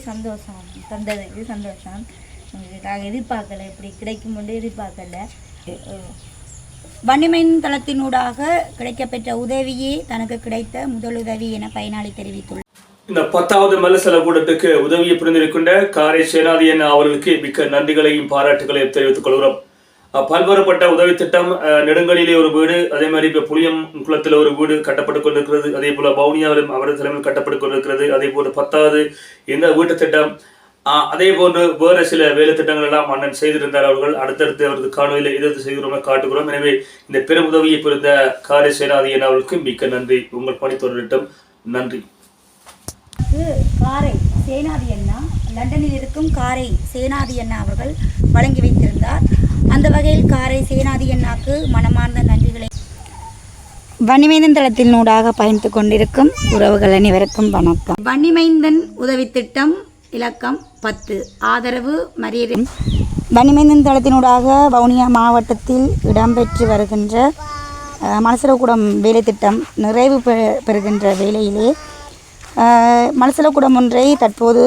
சந்தோஷம். தந்ததுக்கு சந்தோஷம். நாங்கள் எதிர்பார்க்கல. இப்படி கிடைக்கும் கொண்டு எதிர்பார்க்கல. வன்னிமையின் தளத்தினூடாக கிடைக்கப்பெற்ற உதவியே தனக்கு கிடைத்த முதலுதவி என பயனாளி தெரிவித்துள்ளார். இந்த பத்தாவது மல்லசல கூட்டத்துக்கு உதவியை புரிந்திருக்கின்ற காரை சேனாதியன் அவர்களுக்கு மிக்க நன்றிகளையும் பாராட்டுகளையும் தெரிவித்துக் கொள்கிறோம். பல்வேறுபட்ட உதவி திட்டம் நெடுங்கலிலே ஒரு வீடு அதே மாதிரி இப்போ புளியம் குளத்தில் ஒரு வீடு கட்டப்பட்டு கொண்டிருக்கிறது அதே போல பவுனியாவிலும் அவரது தலைமையில் கட்டப்பட்டு கொண்டிருக்கிறது அதே போல பத்தாவது இந்த வீட்டு திட்டம் அதே போன்று வேறு சில வேலை திட்டங்கள் எல்லாம் அண்ணன் செய்திருந்தார் அவர்கள். அடுத்தடுத்து அவரது காணொலியில் எதிர்த்து செய்கிறோம் காட்டுகிறோம். எனவே இந்த பெரும் உதவியை புரிந்த காரிய சேனாதியன் அவர்களுக்கு மிக்க நன்றி. உங்கள் பணி தொடரட்டும் நன்றி. காரை சேனாதி அண்ணா லண்டனில் இருக்கும் காரை சேனாதி அண்ணா அவர்கள் வழங்கி வைத்திருந்தார். அந்த வகையில் காரை சேனாதி அண்ணாக்கு மனமார்ந்த நன்றிகளை வன்னிமைந்தன் தளத்தினூடாக பயணித்துக் கொண்டிருக்கும் உறவுகள் அனைவருக்கும் வணக்கம். வன்னிமைந்தன் உதவி திட்டம் இலக்கம் பத்து. ஆதரவு மரியாதை. வன்னிமைந்தன் தளத்தினூடாக வவுனியா மாவட்டத்தில் இடம்பெற்று வருகின்ற அஹ், மனசிலகுடம் வேலை திட்டம் நிறைவு பெ- பெறுகின்ற வேலையிலே மலசல குடமொன்றை ஒன்றை தற்போது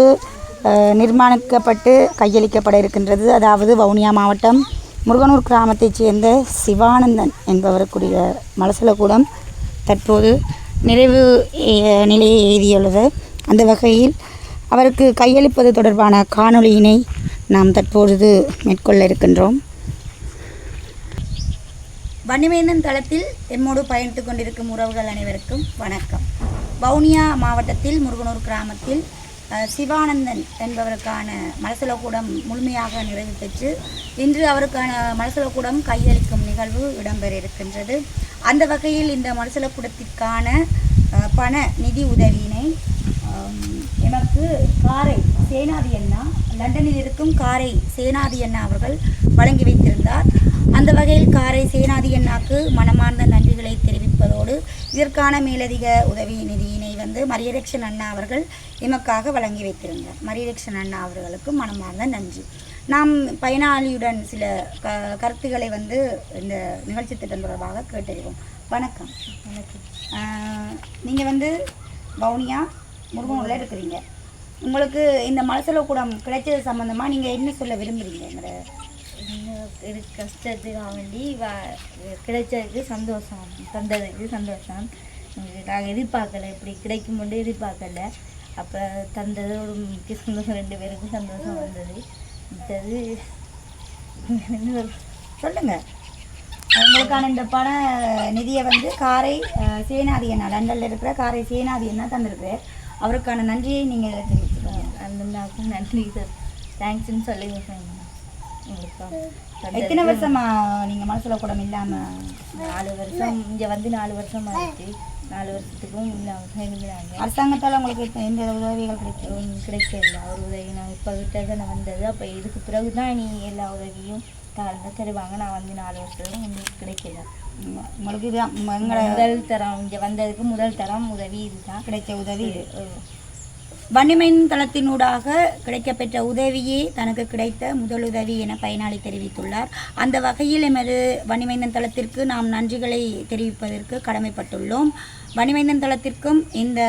நிர்மாணிக்கப்பட்டு கையளிக்கப்பட இருக்கின்றது. அதாவது வவுனியா மாவட்டம் முருகனூர் கிராமத்தைச் சேர்ந்த சிவானந்தன் என்பவருக்குரிய மலசலக்கூடம் தற்போது நிறைவு நிலையை எழுதியுள்ளது அந்த வகையில் அவருக்கு கையளிப்பது தொடர்பான காணொளியினை நாம் தற்பொழுது மேற்கொள்ள இருக்கின்றோம். வன்னிமேந்தன் தளத்தில் எம்மோடு பயணித்துக் கொண்டிருக்கும் உறவுகள் அனைவருக்கும் வணக்கம். வவுனியா மாவட்டத்தில் முருகனூர் கிராமத்தில் சிவானந்தன் என்பவருக்கான மலசலக்கூடம் முழுமையாக நிறைவு பெற்று இன்று அவருக்கான மலசலக்கூடம் கையளிக்கும் நிகழ்வு இடம்பெற இருக்கின்றது அந்த வகையில் இந்த மலசலக்கூடத்திற்கான பண நிதி உதவியினை எமக்கு காரை சேனாதி அண்ணா லண்டனில் இருக்கும் காரை சேனாதி அண்ணா அவர்கள் வழங்கி வைத்திருந்தார். அந்த வகையில் காரை சேனாதி அண்ணாக்கு மனமார்ந்த நன்றிகளை தெரிவித்து இதற்கான மேலதிக உதவி நிதியினை வந்து மரியரக்ஷன் அண்ணா அவர்கள் எமக்காக வழங்கி வைத்திருந்தார். மரியரக்ஷன் அண்ணா அவர்களுக்கு மனமார்ந்த நன்றி. நாம் பயனாளியுடன் சில க கருத்துக்களை வந்து இந்த நிகழ்ச்சி திட்டம் தொடர்பாக கேட்டறிவோம். வணக்கம். வணக்கம். நீங்கள் வந்து வவுனியா முருகனூரில் இருக்கிறீங்க. உங்களுக்கு இந்த மலசல கூடம் கிடைச்சது சம்மந்தமாக நீங்கள் என்ன சொல்ல விரும்புகிறீங்க கஷ்டத்துக்காக வேண்டி வ கிடைச்சதுக்கு சந்தோஷம். தந்ததுக்கு சந்தோஷம். நாங்கள் எதிர்பார்க்கல. இப்படி கிடைக்கும் கொண்டு எதிர்பார்க்கல. அப்போ தந்தது ஒரு முக்கிய சந்தோஷம் ரெண்டு பேருக்கும் சந்தோஷம் வந்தது. மற்றது சொல்லுங்கள் உங்களுக்கான இந்த பண நிதியை வந்து காரை அஹ், சேனாதி அண்ணா லண்டனில் இருக்கிற காரை சேனாதி அண்ணா தந்திருக்கிறேன் அவருக்கான நன்றியை நீங்கள் தெரிவிச்சுக்கோங்க அந்த நன்றி சார். தேங்க்ஸ்ன்னு சொல்லி உங்களுக்கு எத்தனை வருஷமா நீங்கள் மனசுல கூடம் இல்லாமல் நாலு வருஷம் இங்கே வந்து நாலு வருஷம் ஆயிடுச்சு. நாலு வருஷத்துக்கும் இல்லாமல் அரசாங்கத்தால் உங்களுக்கு இப்ப எந்த உதவிகள் கிடைக்கும் கிடைக்கல. அவர் உதவி நான் இப்போ கிட்ட தான் வந்தது. அப்போ இதுக்கு பிறகு தான் நீ எல்லா உதவியும் தாழ்ந்து தருவாங்க. நான் வந்து நாலு வருஷத்துக்கு உங்களுக்கு கிடைக்கல. உங்க- உங்களுக்கு இது எங்களை முதல் தரம் இங்கே வந்ததுக்கு முதல் தரம் உதவி இதுதான். கிடைச்ச உதவி இது. அஹ் தளத்தினூடாக கிடைக்கப்பெற்ற உதவியே தனக்கு கிடைத்த முதலுதவி என பயனாளி தெரிவித்துள்ளார். அந்த வகையில் எமது வன்னிமைந்தன் தளத்திற்கு நாம் நன்றிகளை தெரிவிப்பதற்கு கடமைப்பட்டுள்ளோம். வன்னிமைந்தன் தளத்திற்கும் இந்த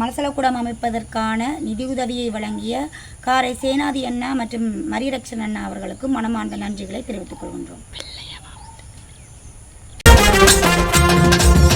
மலசலக்கூடம் அமைப்பதற்கான நிதியுதவியை வழங்கிய காரை சேனாதி அண்ணா மற்றும் மரியரட்சன் அண்ணா அவர்களுக்கும் மனமார்ந்த நன்றிகளை தெரிவித்துக் கொள்கின்றோம்.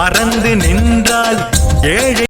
மறந்து நின்றால் ஏழை